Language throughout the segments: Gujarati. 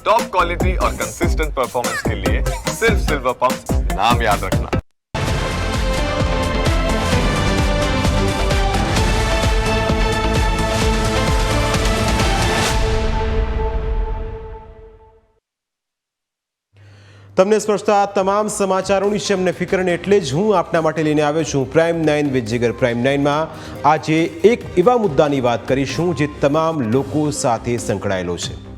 टॉप क्वालिटी और कंसिस्टेंट परफॉर्मेंस के लिए सिर्फ सिल्वर पंप नाम याद रखना તમને સ્પર્શતા તમામ સમાચારોની છે અમને ફિકરને એટલે જ હું આપના માટે લઈને આવ્યો છું prime nine with Jigar prime નાઇનમાં આજે એક એવા મુદ્દાની વાત કરીશું જે તમામ લોકો સાથે સંકળાયેલો છે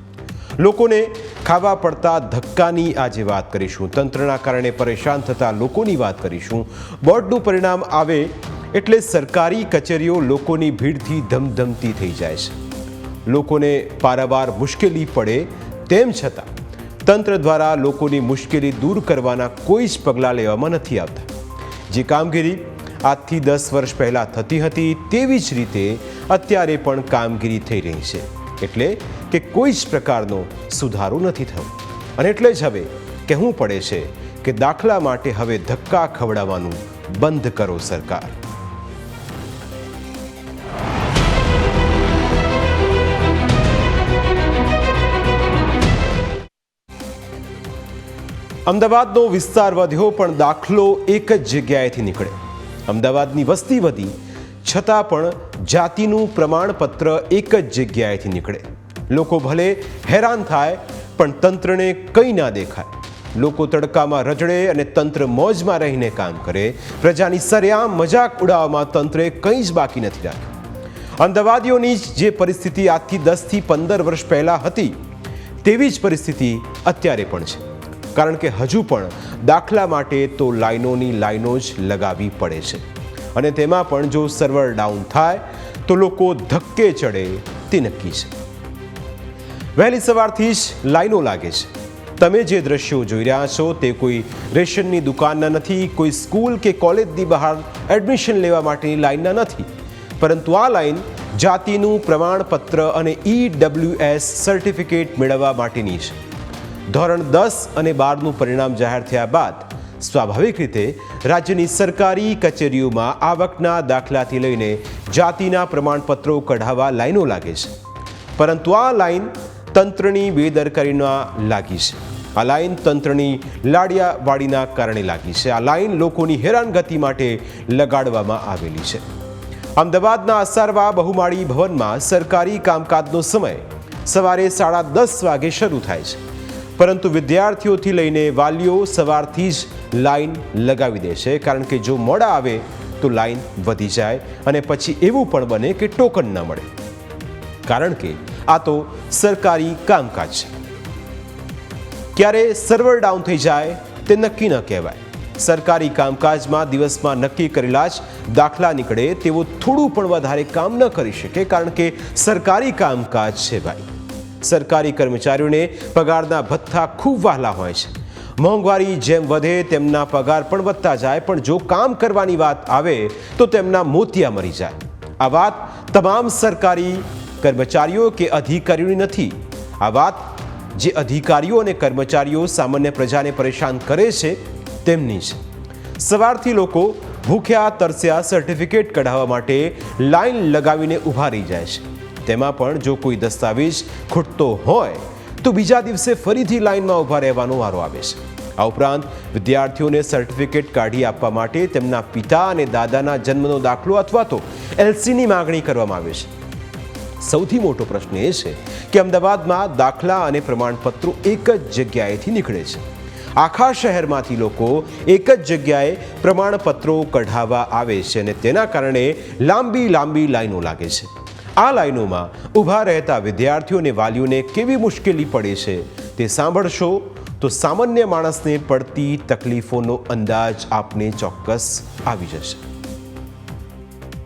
લોકોને ખાવા પડતા ધક્કાની આજે વાત કરીશું. તંત્રના કારણે પરેશાન થતા લોકોની વાત કરીશું. બોર્ડનું પરિણામ આવે એટલે સરકારી કચેરીઓ લોકોની ભીડથી ધમધમતી થઈ જાય છે. લોકોને પારાવાર મુશ્કેલી પડે તેમ છતાં તંત્ર દ્વારા લોકોની મુશ્કેલી દૂર કરવાના કોઈ જ પગલાં લેવામાં નથી આવતા. જે કામગીરી આજથી દસ વર્ષ પહેલાં થતી હતી તેવી જ રીતે અત્યારે પણ કામગીરી થઈ રહી છે. એટલે કે કોઈ જ પ્રકારનો સુધારો નથી થયો. અને એટલે જ હવે કહેવું પડે છે કે દાખલા માટે હવે ધક્કા ખવડાવવાનું બંધ કરો સરકાર. અમદાવાદનો વિસ્તાર વધ્યો પણ દાખલો એક જ જગ્યાએથી નીકળે અમદાવાદની વસ્તી વધી, છતાં પણ જાતિનું પ્રમાણપત્ર એક જ જગ્યાએથી નીકળે. લોકો ભલે હેરાન થાય, પણ તંત્રને કંઈ ના દેખાય. લોકો તડકામાં રજડે અને તંત્ર મોજમાં રહીને કામ કરે. પ્રજાની સરેઆમ મજાક ઉડાવવામાં તંત્રે કંઈ જ બાકી નથી રાખ્યું. અમદાવાદીઓની જે પરિસ્થિતિ આજથી દસથી પંદર વર્ષ પહેલાં હતી, તેવી જ પરિસ્થિતિ અત્યારે પણ છે. કારણ કે હજુ પણ દાખલા માટે તો લાઈનોની લાઈનો જ લગાવવી પડે છે. અને તેમાં પણ જો સર્વર ડાઉન થાય, તો લોકો ધક્કે ચડે, તે નક્કી છે. વહેલી સવારથી જ લાઈનો લાગે છે. તમે જે દ્રશ્યો જોઈ રહ્યા છો, તે કોઈ રેશનની દુકાનના નથી, કોઈ સ્કૂલ કે કોલેજની બહાર એડમિશન લેવા માટેની લાઈનના નથી. પરંતુ આ લાઈન જાતિનું પ્રમાણપત્ર અને ઈડબ્લ્યુએસ સર્ટિફિકેટ મેળવવા માટેની છે. ધોરણ દસ અને બારનું પરિણામ જાહેર થયા બાદ સ્વાભાવિક રીતે રાજ્યની સરકારી કચેરીઓમાં આવકના દાખલાથી લઈને જાતિના પ્રમાણપત્રો કઢાવવા લાઈનો લાગે છે. પરંતુ આ લાઈન તંત્રની બેદરકારીના લાગી છે. આ લાઈન તંત્રની લાડિયાવાડીના કારણે લાગી છે. આ લાઈન લોકોની હેરાનગતિ માટે લગાડવામાં આવેલી છે. અમદાવાદના અસારવા બહુમાળી ભવનમાં સરકારી કામકાજનો સમય સવારે સાડા દસ વાગે શરૂ થાય છે. પરંતુ વિદ્યાર્થીઓથી લઈને વાલીઓ સવારથી જ લાઈન લગાવી દે છે. કારણ કે જો મોડા આવે તો લાઈન વધી જાય અને પછી એવું પણ બને કે ટોકન ન મળે. કારણ કે આ તો સરકારી કામકાજ છે. ક્યારે સર્વર ડાઉન થઈ જાય તે નક્કી ન કહેવાય. સરકારી કામકાજમાં દિવસમાં નક્કી કરેલા જ દાખલા નીકળે તેવો થોડું પણ વધારે કામ ન કરી શકે. કારણ કે સરકારી કામકાજ છે ભાઈ. સરકારી કર્મચારીઓને પગારના ભથ્થા ખૂબ વહાલા હોય છે. મોંઘવારી જેમ વધે તેમના પગાર પણ વધતા જાય, પણ જો કામ કરવાની વાત આવે તો તેમના મોતિયા મરી જાય. આ વાત તમામ સરકારી કર્મચારીઓ કે અધિકારીઓની નથી. આ વાત જે અધિકારીઓ અને કર્મચારીઓ સામાન્ય પ્રજાને પરેશાન કરે છે, તેમની છે. સવારથી લોકો ભૂખ્યા, તરસ્યા સર્ટિફિકેટ કઢાવવા માટે લાઈન લગાવીને ઊભા રહી જાય છે. તેમાં પણ જો કોઈ દસ્તાવેજ ખૂટતો હોય, તો બીજા દિવસે ફરીથી લાઇનમાં ઊભા રહેવાનો વારો આવે છે. આ ઉપરાંત, વિદ્યાર્થીઓને સર્ટિફિકેટ કાઢી આપવા માટે તેમના પિતા અને દાદાના જન્મનો દાખલો અથવા તો એલસીની માગણી કરવામાં આવે છે. સૌથી મોટો પ્રશ્ન એ છે કે અમદાવાદમાં દાખલા અને પ્રમાણપત્રો એક જ જગ્યાએથી નીકળે છે. આખા શહેરમાંથી લોકો એક જ જગ્યાએ પ્રમાણપત્રો કઢાવવા આવે છે અને તેના કારણે લાંબી લાંબી લાઈનો લાગે છે. આ લાઈનોમાં ઊભા રહેતા વિદ્યાર્થીઓ અને વાલીઓને કેવી મુશ્કેલી પડે છે તે સાંભળશો? તો સામાન્ય માણસને પડતી તકલીફોનો અંદાજ આપને ચોક્કસ આવી જશે.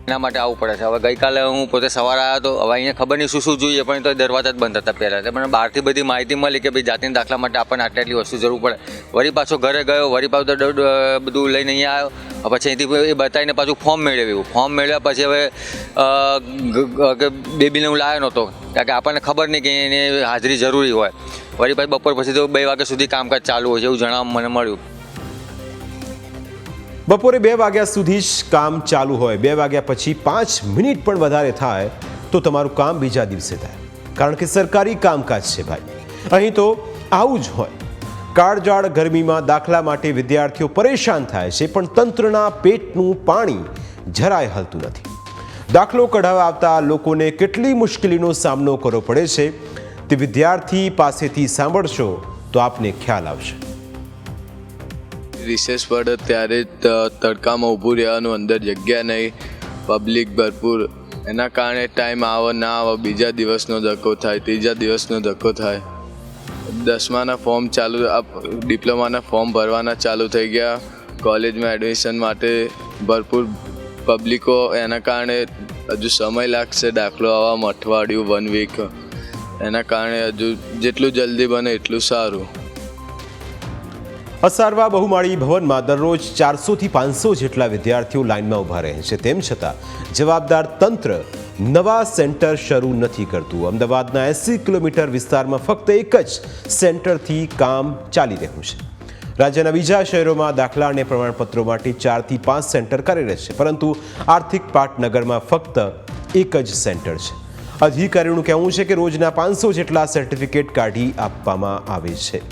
એના માટે આવવું પડે છે. હવે ગઈકાલે હું પોતે સવારે આવ્યો તો, હવે અહીંયા ખબર નહીં શું શું જોઈએ, પણ તો દરવાજા જ બંધ હતા પહેલાં. તો મને બહારથી બધી માહિતી મળી કે ભાઈ જાતિના દાખલા માટે આપણને આટલી આટલી વસ્તુ જરૂર પડે. વળી પાછો ઘરે ગયો, વળી પાછો બધું લઈને અહીંયા આવ્યો. પછી અહીંથી એ બતાવીને પાછું ફોર્મ મેળવ્યું. ફોર્મ મેળવ્યા પછી હવે કે બેબીને હું લાવ્યો નહોતો. કારણ કે આપણને ખબર નહીં કે એની હાજરી જરૂરી હોય. વળી પાછી બપોર પછી તો બે વાગ્યા સુધી કામકાજ ચાલુ હોય છે એવું જણાવવા મને મળ્યું. બપોરે બે વાગ્યા સુધી જ કામ ચાલુ હોય. બે વાગ્યા પછી પાંચ મિનિટ પણ વધારે થાય તો તમારું કામ બીજા દિવસે થાય. કારણ કે સરકારી કામકાજ છે ભાઈ. અહીં તો આવું જ હોય. કાળજાળ ગરમીમાં દાખલા માટે વિદ્યાર્થીઓ પરેશાન થાય છે, પણ તંત્રના પેટનું પાણી જરાય હલતું નથી. દાખલો કઢાવવા આવતા લોકોને કેટલી મુશ્કેલીનો સામનો કરવો પડે છે તે વિદ્યાર્થી પાસેથી સાંભળશો તો આપને ખ્યાલ આવશે. રિસેસ પડે ત્યારે તડકામાં ઊભું રહેવાનું, અંદર જગ્યા નહીં પબ્લિક ભરપૂર. એના કારણે ટાઈમ આવે, ના આવે, બીજા દિવસનો ધક્કો થાય, ત્રીજા દિવસનો ધક્કો થાય. દસમાના ફોર્મ ચાલુ ડિપ્લોમાના ફોર્મ ભરવાના ચાલુ થઈ ગયા. કોલેજમાં એડમિશન માટે ભરપૂર પબ્લિકો એના કારણે હજુ સમય લાગશે દાખલો આવવામાં અઠવાડિયું વન વીક એના કારણે હજુ જેટલું જલ્દી બને એટલું સારું. અસારવા બહુમાળી ભવનમાં દરરોજ ચારસોથી પાંચસો જેટલા વિદ્યાર્થીઓ લાઇનમાં ઊભા રહે છે. તેમ છતાં, જવાબદાર તંત્ર નવા સેન્ટર શરૂ નથી કરતું. અમદાવાદના એંસી કિલોમીટર વિસ્તારમાં ફક્ત એક જ સેન્ટરથી કામ ચાલી રહ્યું છે. રાજ્યના બીજા શહેરોમાં દાખલા અને પ્રમાણપત્રો માટે ચારથી પાંચ સેન્ટર કાર્યરત છે, પરંતુ આર્થિક પાટનગરમાં ફક્ત એક જ સેન્ટર છે. અધિકારીઓનું કહેવું છે કે રોજના પાંચસો જેટલા સર્ટિફિકેટ કાઢી આપવામાં આવે છે.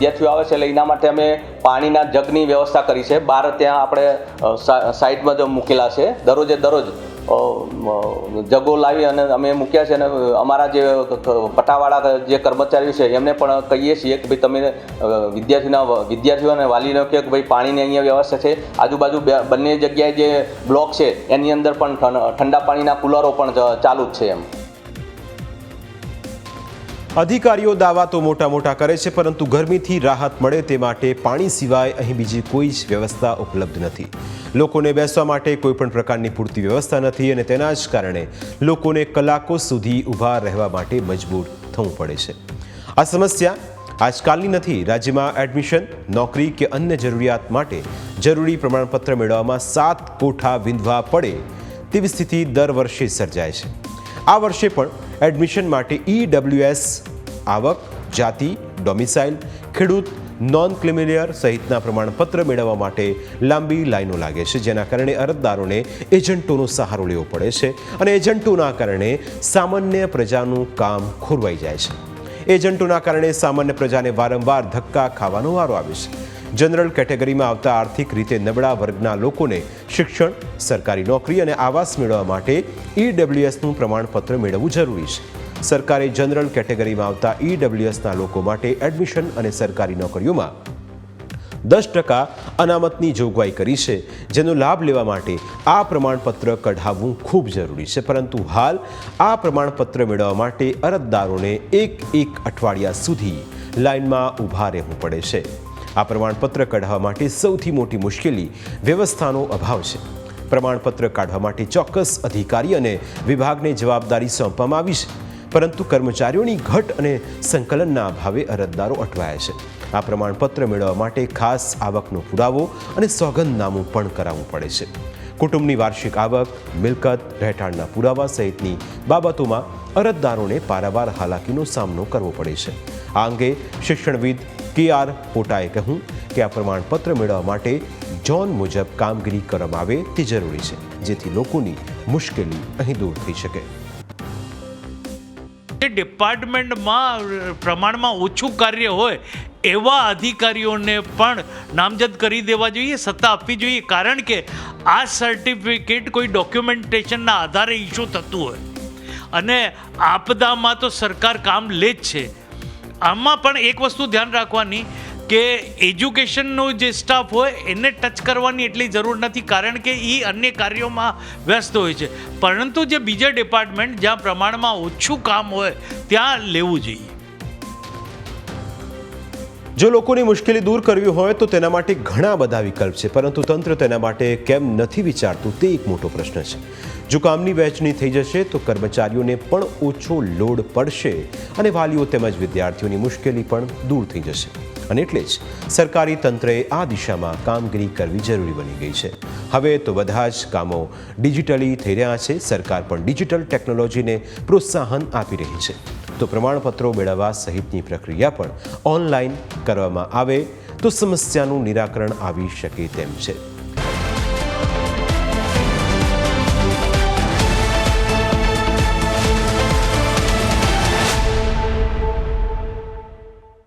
વિદ્યાર્થીઓ આવે છે, એટલે એના માટે અમે પાણીના જગની વ્યવસ્થા કરી છે. બહાર ત્યાં આપણે સાઈડમાં જ મૂકેલા છે. દરરોજે દરરોજ જગો લાવી અને અમે મૂક્યા છે અને અમારા જે પટાવાળા જે કર્મચારીઓ છે, એમને પણ કહીએ છીએ કે ભાઈ તમે વિદ્યાર્થીના વિદ્યાર્થીઓ અને વાલીને કહે કે ભાઈ પાણીની અહીંયા વ્યવસ્થા છે. આજુબાજુ બંને જગ્યાએ જે બ્લોક છે, એની અંદર પણ ઠંડા પાણીના કુલરો પણ ચાલુ જ છે એમ. અધિકારીઓ દાવા તો મોટા મોટા કરે છે, પરંતુ ગરમીથી રાહત મળે તે માટે પાણી સિવાય અહીં બીજી કોઈ જ વ્યવસ્થા ઉપલબ્ધ નથી. લોકોને બેસવા માટે કોઈપણ પ્રકારની પૂરતી વ્યવસ્થા નથી અને તેના જ કારણે લોકોને કલાકો સુધી ઊભા રહેવા માટે મજબૂર થવું પડે છે. આ સમસ્યા આજકાલની નથી, રાજ્યમાં એડમિશન, નોકરી કે અન્ય જરૂરિયાત માટે જરૂરી પ્રમાણપત્ર મેળવવામાં સાત કોઠા વિંધવા પડે તેવી સ્થિતિ દર વર્ષે સર્જાય છે. આ વર્ષે પણ એડમિશન માટે ઈડબ્લ્યુએસ આવક, જાતિ, ડોમિસાઇલ, ખેડૂત નોન ક્લિમિલિયર સહિતના પ્રમાણપત્ર મેળવવા માટે લાંબી લાઈનો લાગે છે, જેના કારણે અરજદારોને એજન્ટોનો સહારો લેવો પડે છે અને એજન્ટોના કારણે સામાન્ય પ્રજાનું કામ ખોરવાઈ જાય છે. એજન્ટોના કારણે સામાન્ય પ્રજાને વારંવાર ધક્કા ખાવાનો વારો આવે છે. જનરલ કેટેગરીમાં આવતા આર્થિક રીતે નબળા વર્ગના લોકોને શિક્ષણ, સરકારી નોકરી અને આવાસ મેળવવા માટે ઈડબ્લ્યુએસનું પ્રમાણપત્ર મેળવવું જરૂરી છે. સરકારે જનરલ કેટેગરીમાં આવતા ઈડબ્લ્યુએસના લોકો માટે એડમિશન અને સરકારી નોકરીઓમાં દસ ટકા અનામતની જોગવાઈ કરી છે, જેનો લાભ લેવા માટે આ પ્રમાણપત્ર કઢાવવું ખૂબ જરૂરી છે. પરંતુ હાલ આ પ્રમાણપત્ર મેળવવા માટે અરજદારોને એક એક અઠવાડિયા સુધી લાઇનમાં ઊભા રહેવું પડે છે. આ પ્રમાણપત્ર કઢાવવા માટે સૌથી મોટી મુશ્કેલી વ્યવસ્થાનો અભાવ છે. પ્રમાણપત્ર કાઢવા માટે ચોક્કસ અધિકારી અને વિભાગને જવાબદારી સોંપવામાં આવી છે. પરંતુ કર્મચારીઓની ઘટ અને સંકલનના અભાવે અરજદારો અટવાયા છે. આ પ્રમાણપત્ર મેળવવા માટે ખાસ આવકનો પુરાવો અને સોગંદનામું પણ કરાવવું પડે છે. કુટુંબની વાર્ષિક આવક, મિલકત, રહેઠાણના પુરાવા સહિતની બાબતોમાં અરજદારોને પારાવાર હાલાકીનો સામનો કરવો પડે છે. આ અંગે શિક્ષણવિદ કે આર પોટાએ કહ્યું કે આ પ્રમાણપત્ર મેળવવા માટે જોન મુજબ કામગીરી કરવામાં આવે તે જરૂરી છે, જેથી લોકોની મુશ્કેલી અહીં દૂર થઈ શકે. ડિપાર્ટમેન્ટમાં પ્રમાણમાં ઓછું કાર્ય હોય, એવા અધિકારીઓને પણ નામજદ કરી દેવા જોઈએ, સત્તા આપવી જોઈએ, કારણ કે આ સર્ટિફિકેટ કોઈ ડોક્યુમેન્ટેશનના આધારે ઇસ્યુ થતું હોય. અને આપદામાં તો સરકાર કામ લે જ છે. આમાં પણ એક વસ્તુ ધ્યાન રાખવાની કે એજ્યુકેશનનો જે સ્ટાફ હોય, એને ટચ કરવાની એટલી જરૂર નથી, કારણ કે એ અન્ય કાર્યોમાં વ્યસ્ત હોય છે. પરંતુ જે બીજા ડિપાર્ટમેન્ટ જ્યાં પ્રમાણમાં ઓછું કામ હોય, ત્યાં લેવું જોઈએ. જો લોકોની મુશ્કેલી દૂર કરવી હોય તો તેના માટે ઘણા બધા વિકલ્પ છે, પરંતુ તંત્ર તેના માટે કેમ નથી વિચારતું તે એક મોટો પ્રશ્ન છે. જો કામની વહેંચણી થઈ જશે તો કર્મચારીઓને પણ ઓછો લોડ પડશે અને વાલીઓ તેમજ વિદ્યાર્થીઓની મુશ્કેલી પણ દૂર થઈ જશે. અને એટલે જ સરકારી તંત્રએ આ દિશામાં કામગીરી કરવી જરૂરી બની ગઈ છે. હવે તો બધા જ કામો ડિજિટલી થઈ રહ્યા છે. સરકાર પણ ડિજિટલ ટેકનોલોજીને પ્રોત્સાહન આપી રહી છે. તો પ્રમાણપત્રો મેળવવા સહિતની પ્રક્રિયા પણ ઓનલાઈન કરવામાં આવે તો સમસ્યાનું નિરાકરણ આવી શકે તેમ છે.